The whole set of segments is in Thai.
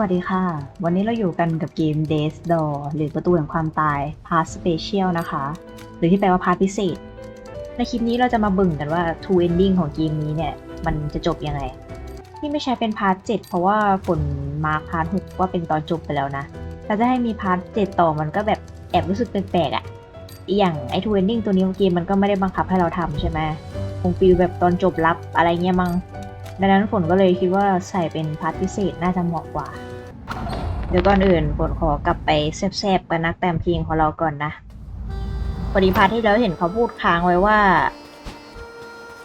วัสดีค่ะ วันนี้เราอยู่กันกับเกม Days Door หรือประตูแห่งความตาย Part Special นะคะ หรือที่แปลว่า Part พิเศษ ในคลิปนี้เราจะมาบึ่งกันว่า Two Ending ของเกมนี้เนี่ย มันจะจบยังไง ที่ไม่ใช้เป็น Part 7เพราะว่าฝนมาพาร์ค Part 6ว่าเป็นตอนจบไปแล้วนะถ้าจะให้มี Part 7ต่อมันก็แบบแอบรู้สึกแปลกๆอะ่ะ อย่างไอ้ Two Ending ตัวนี้เกมมันก็ไม่ได้บังคับให้เราทำใช่ไหมคงฟีลแบบตอนจบลับอะไรเงี้ยมั้งดังนั้นฝนก็เลยคิดว่าใส่เป็นพาร์ทพิเศษน่าจะเหมาะกว่า เดี๋ยวก่อนอื่นฝนขอกลับไปแซบๆกับนักแต่งเพลงของเราก่อนนะพอดีพาร์ทที่แล้วเห็นเขาพูดค้างไว้ว่า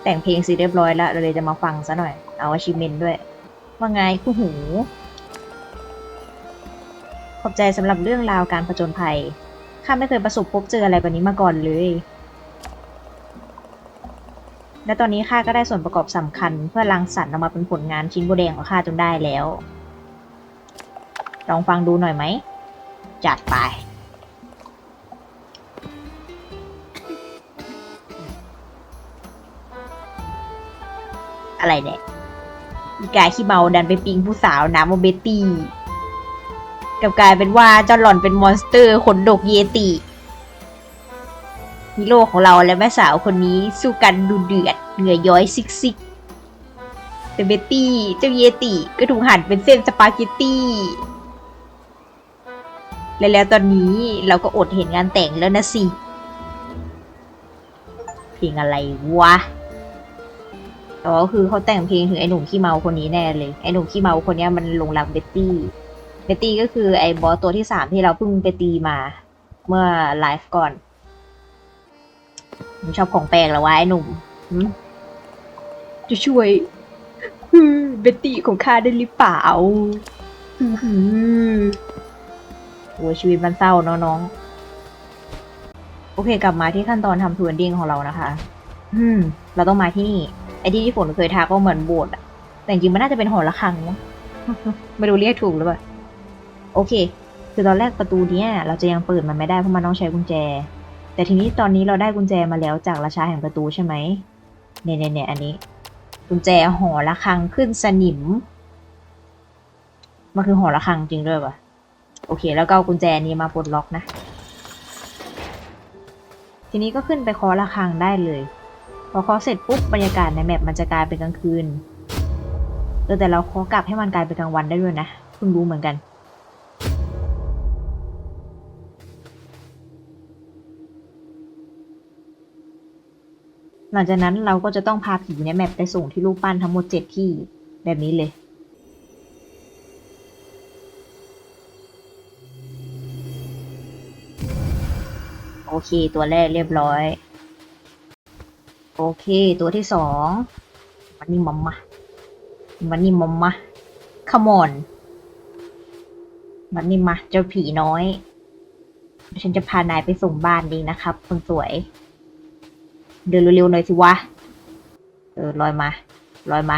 แต่งเพลงเสร็จเรียบร้อยแล้วเราเลยจะมาฟังซะหน่อย เอาอาชิเมนด้วย ว่าไงคู่หู ขอบใจสำหรับเรื่องราวการผจญภัยข้าไม่เคยประสบพบเจออะไรแบบนี้มาก่อนเลย และตอนนี้ข้าก็ได้ส่วนประกอบสำคัญ เพื่อรังสรรค์ออกมาเป็นผลงานชิ้นโบแดงของข้าจนได้แล้ว ลองฟังดูหน่อยไหม จัดไป อะไรเนี่ยอีกายขี้เมาดันไปปิงผู้สาวน้ำโมเบตตี้กับกลายเป็นว่าเจ้าหล่อนเป็นมอนสเตอร์ขนดกเยติฮีโร่ของเราและแม่สาวคนนี้สู้กันดูเดือด เหงื่อย้อยซิกซิกแต่เบตตี้เจ้าเยติก็ถูกหั่นเป็นเส้นสปาเกตตี้ และแล้วตอนนี้เราก็อดเห็นงานแต่งแล้วนะสิ เพลงอะไรวะแต่ว่าคือเขาแต่งเพลงถึงไอ้หนุ่มขี้เมาคนนี้แน่เลย ไอ้หนุ่มขี้เมาคนนี้มันลงรักเบตตี้ เบตตี้ก็คือไอ้บอสตัวที่สามที่เราเพิ่งไปตีมา เมื่อไลฟ์ก่อนมึงชอบของแปลกเหรอวะไอ้หนุ่มจะช่วยเบตตี้ของข้าได้หรือเปล่า โอ้ยชีวิตมันเศร้าเนาะน้อง โอเค กลับมาที่ขั้นตอนทำทูนดิ้งของเรานะคะ อืม เราต้องมาที่นี่ ไอ้ที่ที่ฝนเคยทักก็เหมือนโบสถ์อะแต่จริงมันน่าจะเป็นหอระฆังมั้งไม่รู้เรียกถูกหรือเปล่า โอเค คือตอนแรกประตูเนี้ย เราจะยังเปิดมันไม่ได้เพราะมันต้องใช้กุญแจ แต่ทีนี้ตอนนี้เราได้กุญแจมาแล้วจากราชาแห่งประตูใช่ไหมเนี่ยเนี่ยเนี่ยอันนี้ กุญแจหอระฆังขึ้นสนิม มันคือหอระฆังจริงด้วยปะ โอเค แล้วก็เอากุญแจนี้มาปลดล็อกนะ ทีนี้ก็ขึ้นไปเคอระฆังได้เลย พอเคอเสร็จปุ๊บบรรยากาศในแมปมันจะกลายเป็นกลางคืนเออแต่เราเคอกลับให้มันกลายเป็นกลางวันได้ด้วยนะเพิ่งรู้เหมือนกันหลังจากนั้นเราก็จะต้องพาผีในแมปไปส่งที่รูปปั้นทั้งหมดเจ็ดที่แบบนี้เลย โอเค ตัวแรกเรียบร้อย โอเค ตัวที่สองมันนี่มัมมามันนี่มัมมาขมอนมันนี่มาเจ้าผีน้อย ฉันจะพานายไปส่งบ้านดีนะครับ คนสวย เดินเร็วๆหน่อยสิวะ เออลอยมาลอยมา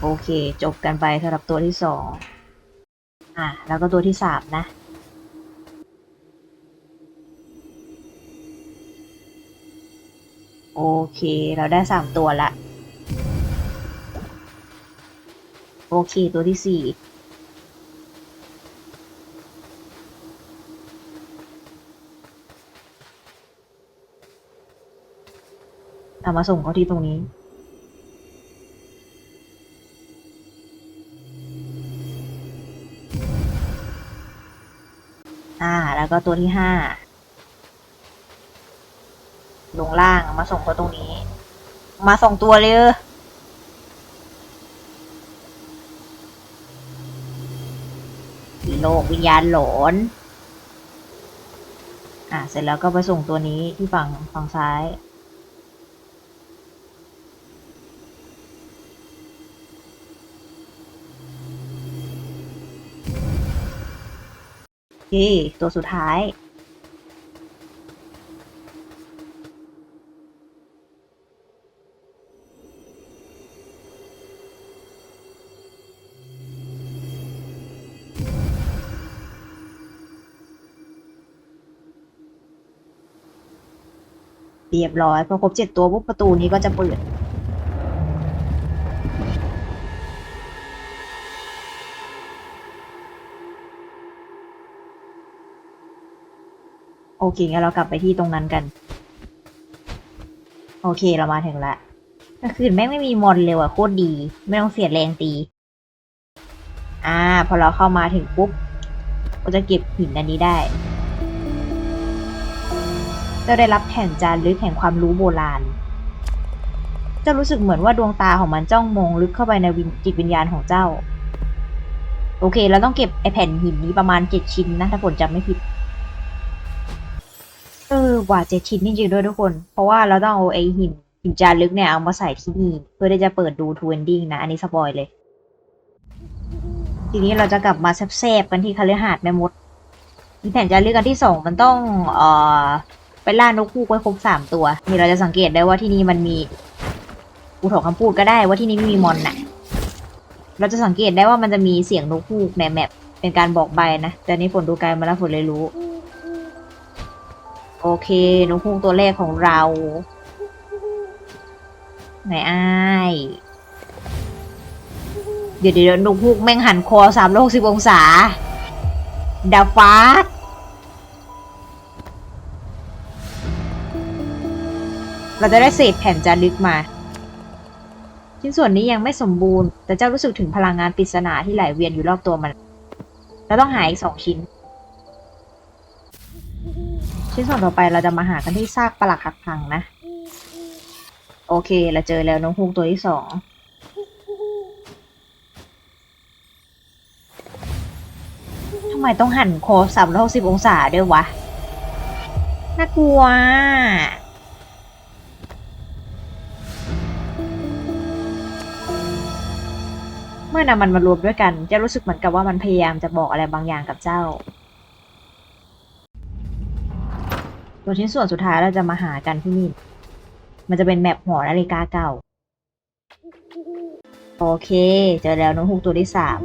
โอเค จบกันไปสำหรับตัวที่สองอะ แล้วก็ตัวที่สามนะ โอเค เราได้สามตัวละ โอเค ตัวที่สี่เอามาส่งเขาที่ตรงนี้ อ่า แล้วก็ตัวที่ห้าลงล่างมาส่งเขาตรงนี้ มาส่งตัวเลยเออโลกวิญญาณหลอนอ่าเสร็จแล้วก็ไปส่งตัวนี้ที่ฝั่งฝั่งซ้าย เค ตัวสุดท้ายปิรียบร้อย พอครบเจ็ดตัวปุ๊บประตูนี้ก็จะเปิด เคงั้นเรากลับไปที่ตรงนั้นกัน โอเคเรามาถึงละก็คือแม่งไม่มีมอนเลยว่ะโคตรดี ไม่ต้องเสียแรงตี อ่า พอเราเข้ามาถึงปุ๊บก็จะเก็บหินอันนี้ได้จะได้รับแผ่นจารึกแห่งความรู้โบราณจะรู้สึกเหมือนว่าดวงตาของมันจ้องมองลึกเข้าไปในวิจิตวิญญาณของเจ้า โอเค เราต้องเก็บไอแผ่นหินนี้ประมาณเจ็ดชิ้นนะถ้าผลจำไม่ผิด กว่าเจ็ดชิ้นจริงๆด้วยทุกคน เพราะว่าเราต้องเอาไอหินหินจารึกเนี่ยเอามาใส่ที่นี่ เพื่อที่จะเปิดดูทูเอนดิ้งนะ อันนี้สปอยเลย ทีนี้เราจะกลับมาแซบๆกันที่คาลือหาดแม่มดมีแผ่นจารึกอันที่สองมันต้องเอ่อไปล่านกคู่ไว้ครบสามตัว นี่เราจะสังเกตได้ว่าที่นี่มันมีกูถกคำพูดก็ได้ว่าที่นี่ไม่มีมอนน่ะ เราจะสังเกตได้ว่ามันจะมีเสียงนกคู่ในแมปเป็นการบอกใบนะ แต่นี่ฝนดูไกลมาแล้วฝนเลยรู้ โอเคนกคู่ตัวแรกของเรา ไหนอ้ายเดี๋ยวเดี๋ยวนกฮูกแม่งหันคอสามร้อยหกสิบองศาดาฟาสเราจะได้เศษแผ่นจารึกมา ชิ้นส่วนนี้ยังไม่สมบูรณ์ แต่เจ้ารู้สึกถึงพลังงานปริศนาที่ไหลเวียนอยู่รอบตัวมัน เราต้องหาอีกสองชิ้น ชิ้นส่วนต่อไปเราจะมาหากันที่ซากปลักหักพังนะ โอเค เราเจอแล้วนกฮูกตัวที่สองทำไมต้องหันโคสามร้อยหกสิบองศาด้วยวะ น่ากลัวเมื่อนำมันมารวมด้วยกัน จะรู้สึกเหมือนกับว่ามันพยายามจะบอกอะไรบางอย่างกับเจ้า ตัวชิ้นส่วนสุดท้ายเราจะมาหากันที่นี่ มันจะเป็นแมปหอนาฬิกาเก่า โอเค เจอแล้วน้องฮูกตัวที่สาม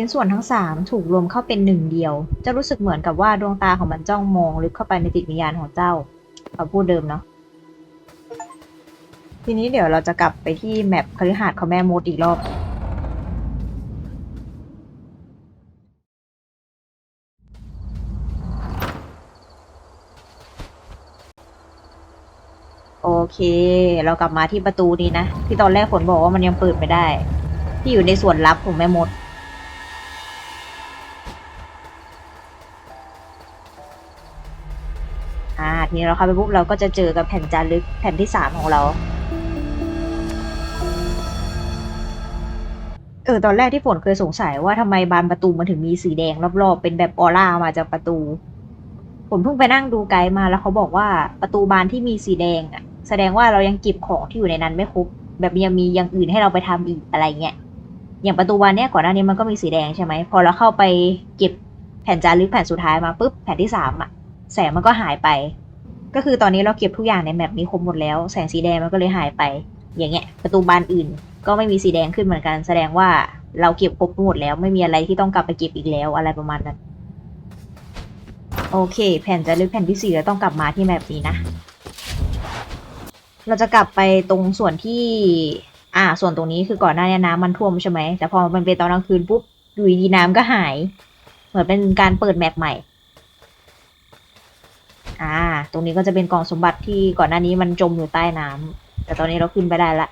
ชิ้นส่วนทั้งสามถูกรวมเข้าเป็นหนึ่งเดียว จะรู้สึกเหมือนกับว่าดวงตาของมันจ้องมองลึกเข้าไปในจิตวิญญาณของเจ้าเขาพูดเดิมเนาะทีนี้เดี๋ยวเราจะกลับไปที่แมปคฤหาสน์ของแม่มดอีกรอบ โอเค เรากลับมาที่ประตูนี้นะ ที่ตอนแรกฝนบอกว่ามันยังเปิดไม่ได้ ที่อยู่ในส่วนลับของแม่มด นี้เราเข้าไปปุ๊บเราก็จะเจอกับแผ่นจารึกแผ่นที่สามของเรา เออตอนแรกที่ฝนเคยสงสัยว่าทำไมบานประตูมันถึงมีสีแดงรอบๆ เป็นแบบออร่ามาจากประตู ผมเพิ่งไปนั่งดูไกด์มาแล้วเขาบอกว่าประตูบานที่มีสีแดงอะ แสดงว่าเรายังเก็บของที่อยู่ในนั้นไม่ครบ แบบยังมีอย่างอื่นให้เราไปทำอีกอะไรเงี้ยอย่างประตูบานเนี้ยก่อนหน้านี้มันก็มีสีแดงใช่ไหมพอเราเข้าไปเก็บแผ่นจารึกแผ่นสุดท้ายมาปุ๊บแผ่นที่สามอะแสงมันก็หายไป ก็คือตอนนี้เราเก็บทุกอย่างในแมปนี้ครบหมดแล้ว แสงสีแดงมันก็เลยหายไป อย่างเงี้ย ประตูบานอื่น ก็ไม่มีสีแดงขึ้นเหมือนกัน แสดงว่าเราเก็บครบหมดแล้ว ไม่มีอะไรที่ต้องกลับไปเก็บอีกแล้วอะไรประมาณนั้น โอเค แผ่นจะลึกแผ่นที่สี่เราต้องกลับมาที่แมปนี้นะ เราจะกลับไปตรงส่วนที่ อ่า ส่วนตรงนี้คือก่อนหน้านี้น้ำมันท่วมใช่ไหมแต่พอมันเป็นตอนกลางคืนปุ๊บอยู่ดีน้ำก็หาย เหมือนเป็นการเปิดแมปใหม่ อ่า ตรงนี้ก็จะเป็นกล่องสมบัติที่ก่อนหน้านี้มันจมอยู่ใต้น้ำแต่ตอนนี้เราขึ้นไปได้ละ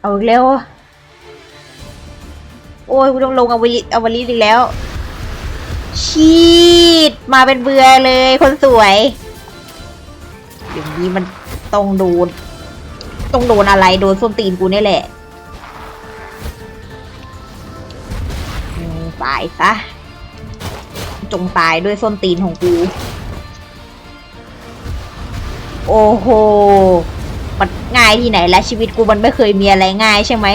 เอาอีกแล้ว อ้ยกูต้องลงอวลิอวลิอีกแล้ว ชีดมาเป็นเบือเลยคนสวย อย่างนี้มันต้องโดน ต้องโดนอะไรโดนส้นตีนกูนี่แหละตายซะ จงตายด้วยส้นตีนของกู โอ้โห มันง่ายที่ไหนและชีวิตกูมันไม่เคยมีอะไรง่ายใช่ไหม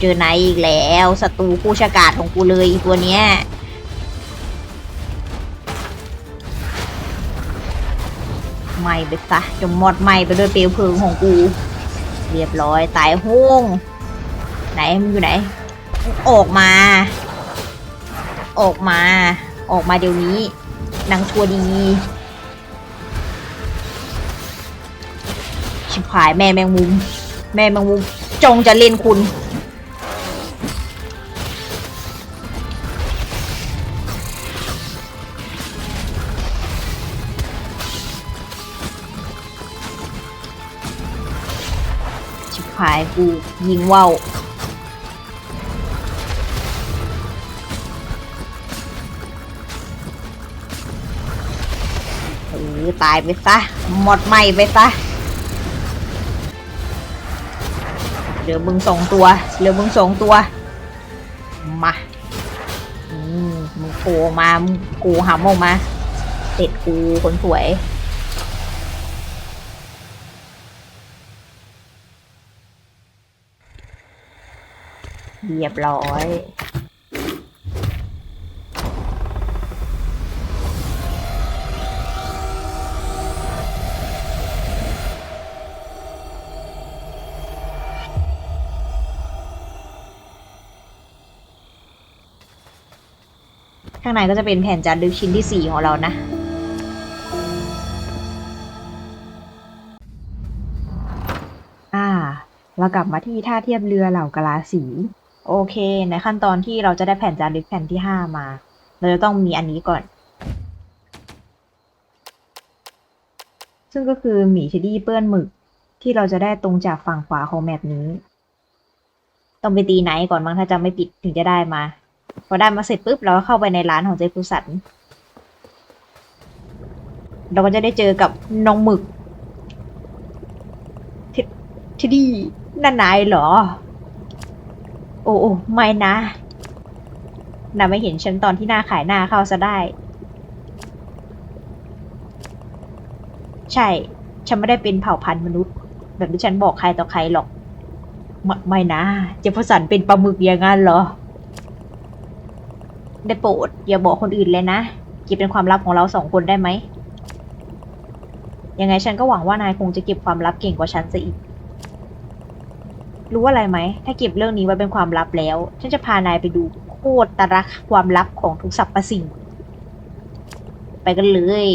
เจอนายอีกแล้วศัตรูผู้ชากาศของกูเลยอีตัวเนี้ยไหม่ไปซะจงหมดไหม่ไปด้วยเปลวเพลิงของกู เรียบร้อยตายห้งไหนมันอยู่ไหน ออกมา ออกมา ออกมาเดี๋ยวนี้นางชัวดีชิบหายแม่แมงมุม แม่แมงมุมจงจะเล่นคุณายกูยิงว่าวเออตายไปซะ หมดไหมไปซะ เหลือมึงสองตัว เหลือมึงสองตัว มาอืมมึงโผล่มา มึงกูหำออกมา เสร็จกูคนสวย เรียบร้อยข้างในก็จะเป็นแผ่นจารึกชิ้นที่สี่ของเรานะ อ่า เรากลับมาที่ท่าเทียบเรือเหล่ากะลาสี โอเค ในขั้นตอนที่เราจะได้แผ่นจารึกแผ่นที่ห้ามา เราจะต้องมีอันนี้ก่อน ซึ่งก็คือหมีเชดดี้เปื้อนหมึกที่เราจะได้ตรงจากฝั่งขวาของแมปนี้ ต้องไปตีไหนก่อนมั้งถ้าจำไม่ผิดถึงจะได้มา พอได้มาเสร็จปุ๊บเราก็เข้าไปในร้านของเจคุสัน เราก็จะได้เจอกับน้องหมึกทที่ดีนั่นนายเหรอ อ้โอ้ไม่นะน่าไม่เห็นฉันตอนที่หน้าขายหน้าเข้าซะได้ ใช่ ฉันไม่ได้เป็นเผ่าพันธุ์มนุษย์ แบบที่ฉันบอกใครต่อใครหรอก ไม่ไม่นะ เจฟฟสันเป็นปลาหมึกอย่างนั้นเหรอ ได้โปรดอย่าบอกคนอื่นเลยนะเก็บเป็นความลับของเราสองคนได้ไหมยังไงฉันก็หวังว่านายคงจะเก็บความลับเก่งกว่าฉันซะอีก รู้อะไรไหม ถ้าเก็บเรื่องนี้ไว้เป็นความลับแล้ว ฉันจะพานายไปดูโคตรตรักความลับของทุกสรรพสิ่ง ไปกันเลย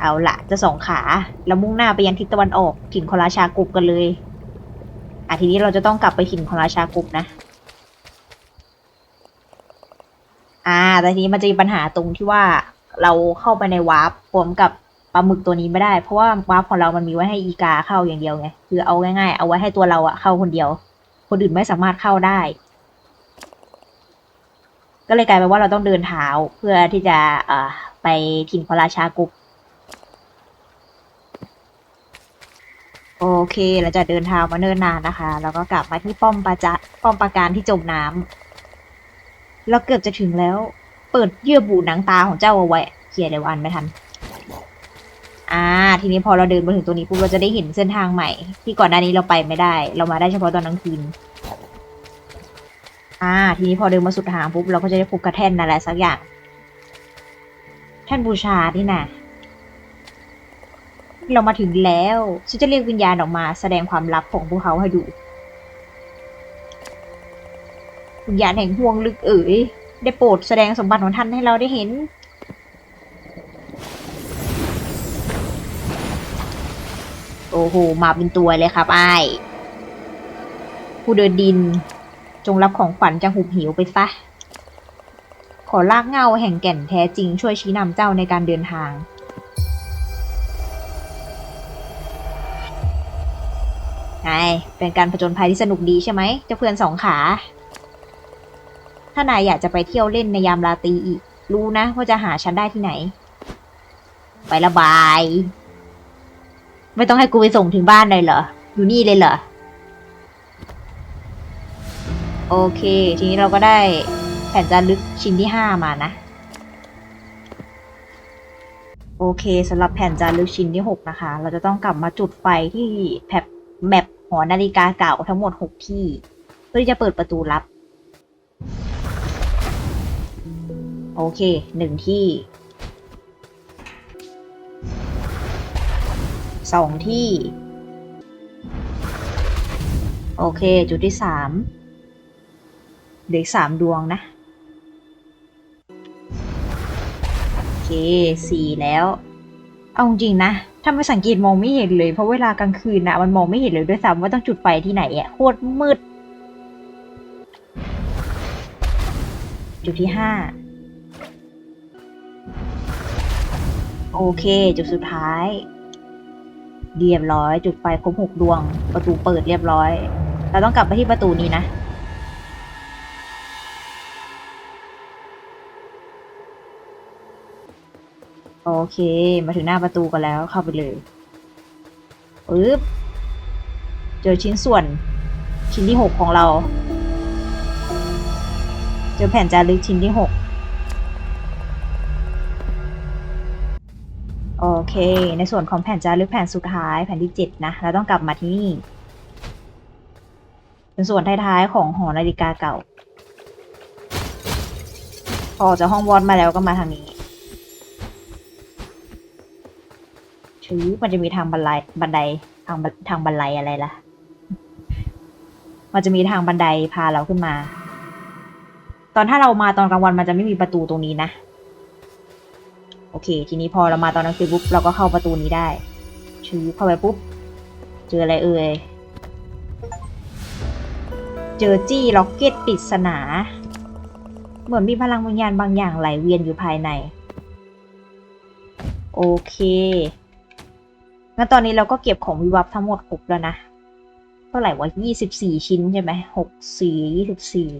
เอาละจะสองขา แล้วมุ่งหน้าไปยังทิศตะวันออกถิ่นคอราชากรุบกันเลยอะทีนี้เราจะต้องกลับไปถิ่นของราชากรุปนะ อ่า แต่ทีนี้มันจะมีปัญหาตรงที่ว่าเราเข้าไปในวาร์ปพร้อมกับ ลาหมึกตัวนี้ไม่ได้ เพราะว่าวาร์ปของเรามันมีไว้ให้อีกาเข้าอย่างเดียวไง คือเอาง่ายๆ เอาไว้ให้ตัวเราอะเข้าคนเดียว คนอื่นไม่สามารถเข้าได้ ก็เลยกลายเป็นว่าเราต้องเดินเท้าเพื่อที่จะเอ่อไปถิ่นของราชากุปโอเคเราจะเดินเท้ามาเนิ่นนานนะคะ แล้วก็กลับมาที่ป้อมปราจะป้อมปราการที่จมน้ำเราเกือบจะถึงแล้ว เปิดเยื่อบุหนังตาของเจ้าเอาไว้เคลียร์เดี๋ยวอันไม่ทัน อ่า ทีนี้พอเราเดินมาถึงตัวนี้ปุ๊บเราจะได้เห็นเส้นทางใหม่ ที่ก่อนหน้านี้เราไปไม่ได้ เรามาได้เฉพาะตอนกลางคืน อ่า ทีนี้พอเดินมาสุดทางปุ๊บเราก็จะได้พบกระแท่นอะไรสักอย่าง แท่นบูชานี่นะเรามาถึงแล้วฉันจะเรียกวิญญาณออกมา แสดงความลับของพวกเขาให้ดู วิญญาณแห่งห่วงลึกเอ๋ยได้โปรดแสดงสมบัติของท่านให้เราได้เห็น อ้โห มาเป็นตัวเลยครับไอ้ผู้เดินดิน จงรับของขวัญจากหุบหิวไปซะ ขอลากเงาแห่งแก่นแท้จริงช่วยชี้นำเจ้าในการเดินทาง ไง เป็นการผจญภัยที่สนุกดีใช่ไหม เจ้าเพื่อนสองขา ถ้านายอยากจะไปเที่ยวเล่นในยามราตรีอีก รู้นะว่าจะหาฉันได้ที่ไหน ไประบาย ไม่ต้องให้กูไปส่งถึงบ้านเลยเหรอ อยู่นี่เลยเหรอ โอเค ทีนี้เราก็ได้แผ่นจารึกชิ้นที่ห้ามานะ โอเคสำหรับแผ่นจารึกชิ้นที่หกนะคะ เราจะต้องกลับมาจุดไฟที่แผบแมปหอนาฬิกาเก่าทั้งหมดหกที่ เพื่อที่จะเปิดประตูลับ โอเคหนึ่งที่ สองที่ โอเค จุดที่สามเหลืออีกสามดวงนะ โอเคสี่แล้ว เอาจริงนะ ถ้าไม่สังเกตมองไม่เห็นเลย เพราะเวลากลางคืนนะมันมองไม่เห็นเลยด้วยซ้ำว่าต้องจุดไฟที่ไหนอะโคตรมืด จุดที่ห้าโอเค จุดสุดท้าย เรียบร้อย จุดไฟครบหกดวง ประตูเปิดเรียบร้อย เราต้องกลับไปที่ประตูนี้นะ โอเคมาถึงหน้าประตูกันแล้วเข้าไปเลยปึ๊บเจอชิ้นส่วนชิ้นที่หกของเรา เจอแผ่นจารึกชิ้นที่หก โอเค ในส่วนของแผ่นจารึกแผ่นสุดท้ายแผ่นที่เจ็ดนะ เราต้องกลับมาที่นี่เป็นส่วนท้ายๆของหอนาฬิกาเก่า พอจากห้องวอดมาแล้วก็มาทางนี้ชื้อมันจะมีทางบันไดบันไดทางทางบันไดอะไรล่ะ มันจะมีทางบันไดพาเราขึ้นมา ตอนถ้าเรามาตอนกลางวันมันจะไม่มีประตูตรงนี้นะ อเค ทีนี้พอเรามาตอนกลางคืนปุ๊บเราก็เข้าประตูนี้ได้ชื้อเข้าไปปุ๊บ เจออะไรเอ่ย เจอจี้ล็อกเก็ตปริศนา เหมือนมีพลังวิญญาณบางอย่างไหลเวียนอยู่ภายใน โอเคงั้นตอนนี้เราก็เก็บของวิวับทั้งหมดครบแล้วนะ เท่าไหร่วะยี่สิบสี่ชิ้นใช่ไหมหกสี่ยี่สิบสี่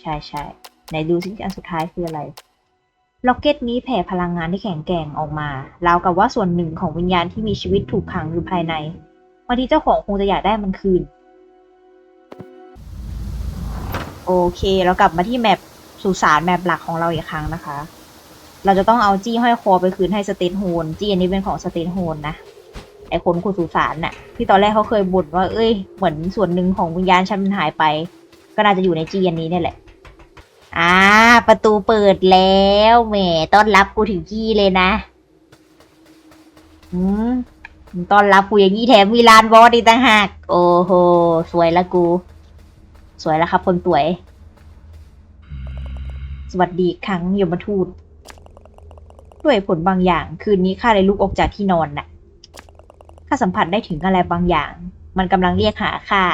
ใช่ใช่ไหนดูสิอันสุดท้ายคืออะไร ล็อกเก็ตนี้แผ่พลังงานที่แข็งแกร่งออกมาราวกับว่าส่วนหนึ่งของวิญญาณที่มีชีวิตถูกขังอยู่ภายในบางทีเจ้าของคงจะอยากได้มันคืน โอเค เรากลับมาที่แมปสุสานแมปหลักของเราอีกครั้งนะคะ เราจะต้องเอาจี้ห้อยคอไปคืนให้สเตนโฮนจี้อันนี้เป็นของสเตนโฮนนะไอคนขุดสุสานน่ะ ที่ตอนแรกเขาเคยบ่นว่า เอ้ย เหมือนส่วนหนึ่งของวิญญาณฉันมันหายไป ก็น่าจะอยู่ในจี้อันนี้นี่แหละ อ่า ประตูเปิดแล้วแหมต้อนรับกูถึงที่เลยนะอืมต้อนรับกูอย่างนี้แถมมีลานบอสอีกต่างหาก โอ้โห สวยละกู สวยล้วครับ คนสวย สวัสดีครั้งยมทูต ด้วยผลบางอย่าง คืนนี้ข้าเลยลุกออกจากที่นอนน่ะข้าสัมผัสได้ถึงอะไรบางอย่าง มันกำลังเรียกหาข้า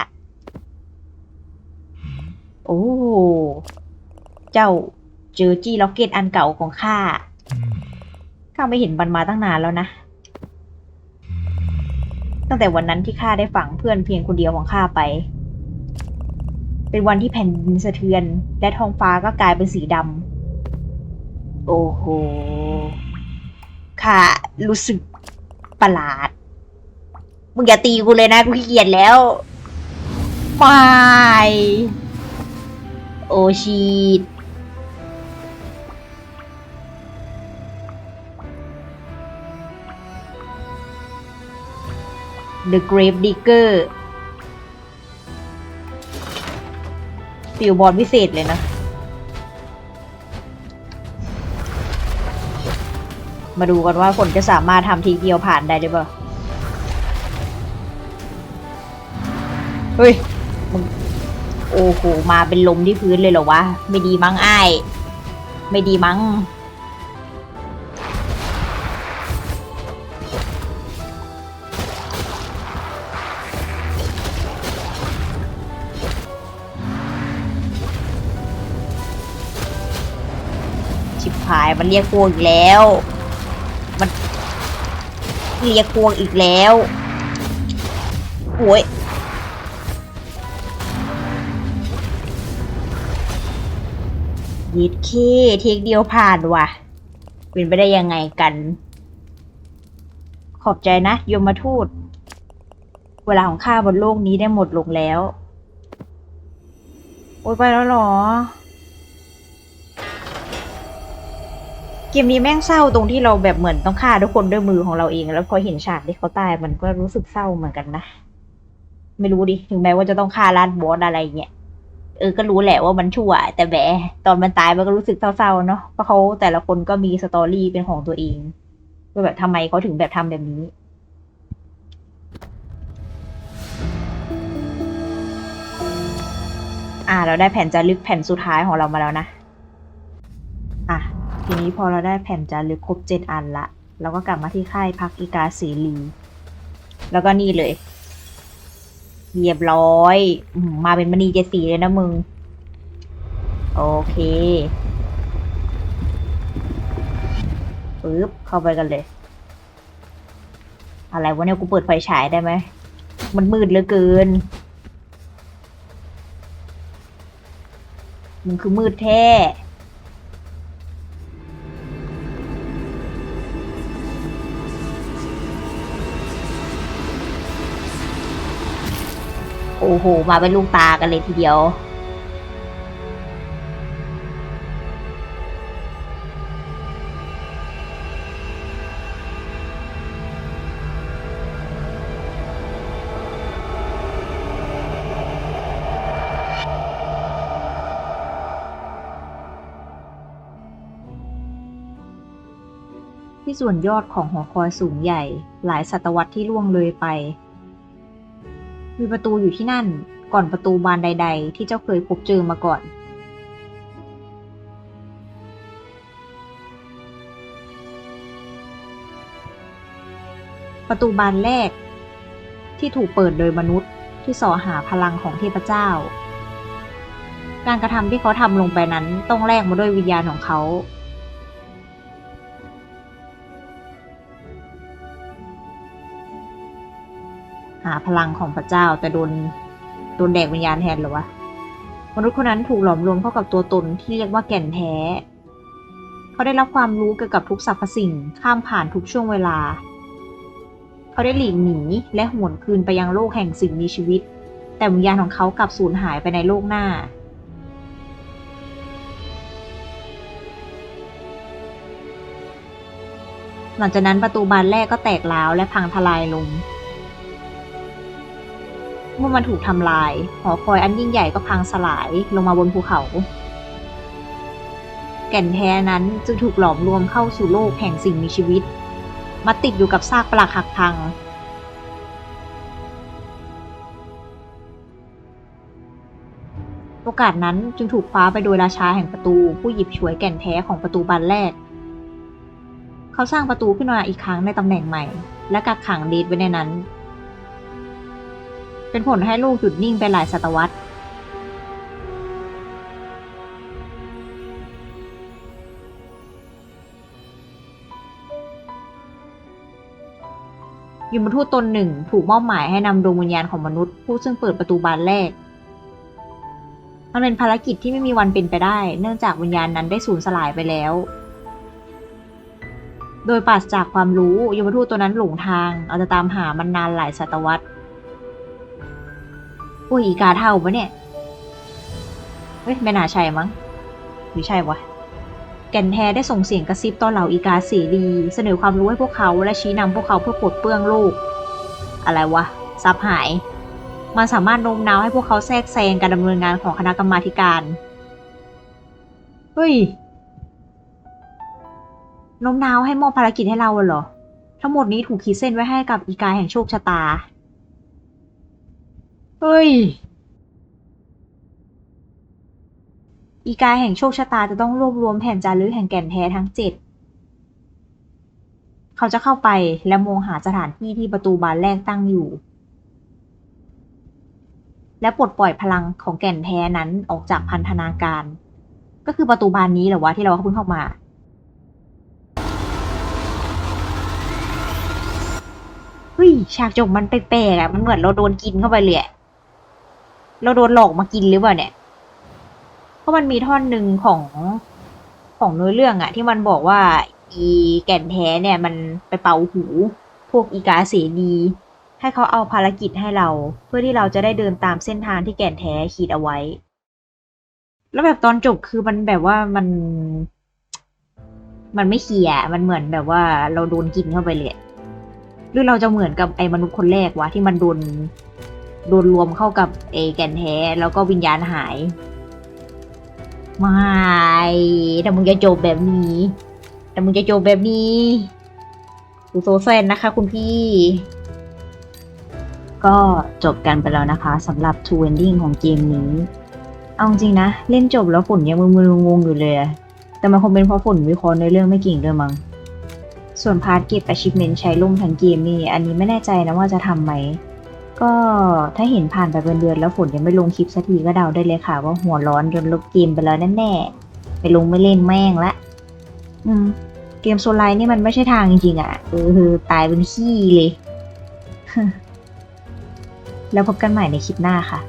โอ้ เจ้าเจอจี้ล็อกเก็ตอันเก่าของข้า ข้าไม่เห็นมันมาตั้งนานแล้วนะ ตั้งแต่วันนั้นที่ข้าได้ฝังเพื่อนเพียงคนเดียวของข้าไป เป็นวันที่แผ่นดินสะเทือน และท้องฟ้าก็กลายเป็นสีดำ โอ้โห ข้ารู้สึกประหลาด มึงอย่าตีกูเลยนะ กูขี้เกียจแล้วไม่โอชีต The Grave Digger ฟิลบอลพิเศษเลยนะ มาดูกันว่าฝนจะสามารถทำทีเดียวผ่านได้หรือเปล่า เฮ้ยมึงโอ้โห มาเป็นลมที่พื้นเลยเหรอวะ ไม่ดีมั้งไอ้ไม่ดีมั้ง มันเรียกพวกอีกแล้ว มันเรียกพวกอีกแล้วโอ้ยยิดเคเทคเดียวผ่านว่ะ เป็นไปได้ยังไงกัน ขอบใจนะยมทูต เวลาของข้าบนโลกนี้ได้หมดลงแล้ว โอ้ยไปแล้วเหรอ เกมนี้แม่งเศร้าตรงที่เราแบบเหมือนต้องฆ่าทุกคนด้วยมือของเราเอง แล้วพอเห็นฉากที่เขาตายมันก็รู้สึกเศร้าเหมือนกันนะ ไม่รู้ดิ ถึงแม้ว่าจะต้องฆ่าลาดบอสอะไรเงี้ย เออ ก็รู้แหละว่ามันชั่ว แต่แหมตอนมันตายมันก็รู้สึกเศร้าๆเนาะ เพราะเขาแต่ละคนก็มีสตอรี่เป็นของตัวเองว่าแบบทำไมเขาถึงแบบทำแบบนี้อ่าเราได้แผ่นจารึกแผ่นสุดท้ายของเรามาแล้วนะ อะ ทีนี้พอเราได้แผ่นจารึกครบเจ็ดอันละเราก็กลับมาที่ค่ายพักอีกาสีลี แล้วก็นี่เลยเรียบร้อย มาเป็นมณีเจ็ดสีเลยนะมึง โอเคปึ๊บเข้าไปกันเลย อะไรวะเนี่ยกูเปิดไฟฉายได้ไหม มันมืดเหลือเกินมันคือมืดแท้ อ้โห มาเป็นลูกตากันเลยทีเดียว ที่ส่วนยอดของหอคอยสูงใหญ่ หลายศตวรรษที่ล่วงเลยไป มีประตูอยู่ที่นั่น ก่อนประตูบานใด ๆ ที่เจ้าเคยพบเจอมาก่อนประตูบานแรก ที่ถูกเปิดโดยมนุษย์ที่ส่อหาพลังของเทพเจ้า การกระทำที่เขาทำลงไปนั้นต้องแลกมาด้วยวิญญาณของเขา พลังของพระเจ้า แต่โดนโดนแดกวิญญาณแทนหรอวะมนุษย์คนนั้นถูกหลอมรวมเข้ากับตัวตนที่เรียกว่าแก่นแท้ เขาได้รับความรู้เกี่ยวกับทุกสรรพสิ่งข้ามผ่านทุกช่วงเวลา เขาได้หลีกหนีและหวนคืนไปยังโลกแห่งสิ่งมีชีวิต แต่วิญญาณของเขากลับสูญหายไปในโลกหน้าหลังจากนั้นประตูบานแรกก็แตกร้าวและพังทลายลง เมื่อมันถูกทำลาย หอคอยอันยิ่งใหญ่ก็พังสลายลงมาบนภูเขา แก่นแท้นั้นจึงถูกหลอมรวมเข้าสู่โลกแห่งสิ่งมีชีวิต มาติดอยู่กับซากปลักหักพังโอกาสนั้นจึงถูกคว้าไปโดยราชาแห่งประตูผู้หยิบฉวยแก่นแท้ของประตูบานแรก เขาสร้างประตูขึ้นมาอีกครั้งในตำแหน่งใหม่ และกักขังเดดไว้ในนั้น เป็นผลให้โลกหยุดนิ่งไปหลายศตวรรษยมทูตตนหนึ่งถูกมอบหมายให้นำดวงวิญญาณของมนุษย์ ผู้ซึ่งเปิดประตูบานแรก มันเป็นภารกิจที่ไม่มีวันเป็นไปได้ เนื่องจากวิญญาณนั้นได้สูญสลายไปแล้ว โดยปราศจากความรู้ยมทูตตัวนั้นหลงทาง เอาจะตามหามันนานหลายศตวรรษ อุ้ยอีกาเท่าปะเนี่ย เฮ้ยไม่น่าใช่มั้ง หรือใช่วะ แก่นแทได้ส่งเสียงกระซิบต้อเหล่าอีกาเสรีเสนอความรู้ให้พวกเขาและชี้นำพวกเขาเพื่อปลดเปลื้องโลก อะไรวะซับหาย มันสามารถโน้มน้าวให้พวกเขาแทรกแซงการดำเนินงานของคณะกรรมาการ เฮ้ยโน้มน้าวให้มอบภารกิจให้เราเหรอ ทั้งหมดนี้ถูกขีดเส้นไว้ให้กับอีกาแห่งโชคชะตา เฮ้ย อีกาแห่งโชคชะตาจะต้องรวบรวมแผ่นจารึกแห่งแก่นแท้ทั้งเจ็ด เขาจะเข้าไปและมองหาสถานที่ที่ประตูบานแรกตั้งอยู่ และปลดปล่อยพลังของแก่นแท้นั้นออกจากพันธนาการ ก็คือประตูบานนี้เหรอวะที่เราเพิ่งเข้ามาเฮ้ยฉากจบมันแปลกๆอะมันเหมือนเราโดนกินเข้าไปเลยอะ เราโดนหลอกมากินหรือเปล่าเนี่ย เพราะมันมีท่อนหนึ่งของของเนื้อเรื่องอะที่มันบอกว่า อีแก่นแท้เนี่ย มันไปเป่าหู พวกอีกาเสนีให้เขาเอาภารกิจให้เรา เพื่อที่เราจะได้เดินตามเส้นทางที่แก่นแท้ขีดเอาไว้ แล้วแบบตอนจบคือมันแบบว่ามัน มันไม่เคลียมันเหมือนแบบว่าเราโดนกินเข้าไปเลยหรือเราจะเหมือนกับไอ้มนุษย์คนแรกวะที่มันโดน โดนรวมเข้ากับไอ้แกนแท้แล้วก็วิญญาณหาย ไม่แต่มึงจะจบแบบนี้แต่มึงจะจบแบบนี้ดูโซเซนนะคะ คุณพี่ ก็จบกันไปแล้วนะคะสำหรับ t ู Ending ของเกมนี้ เอาจริงนะ เล่นจบแล้วฝนยังมึนๆงงๆอยู่เลยแต่มันคงเป็นเพราะฝนวิเคราะห์ในเรื่องไม่เก่งด้วยมั้งส่วนพาร์ทเก็บ achievement ใช้ล่มทั้งเกมนี่ อันนี้ไม่แน่ใจนะว่าจะทำไหม ก็ถ้าเห็นผ่านไปเป็นเดือนแล้วฝนยังไม่ลงคลิปสักทีก็เดาได้เลยค่ะ ว่าหัวร้อนจนลบเกมไปแล้วแน่ๆไปลงไม่เล่นแม่งละอืม เกมโซลไลน์นี่มันไม่ใช่ทางจริงๆอะ่ะเออตายเป็นขี้เลย แล้วพบกันใหม่ในคลิปหน้าค่ะ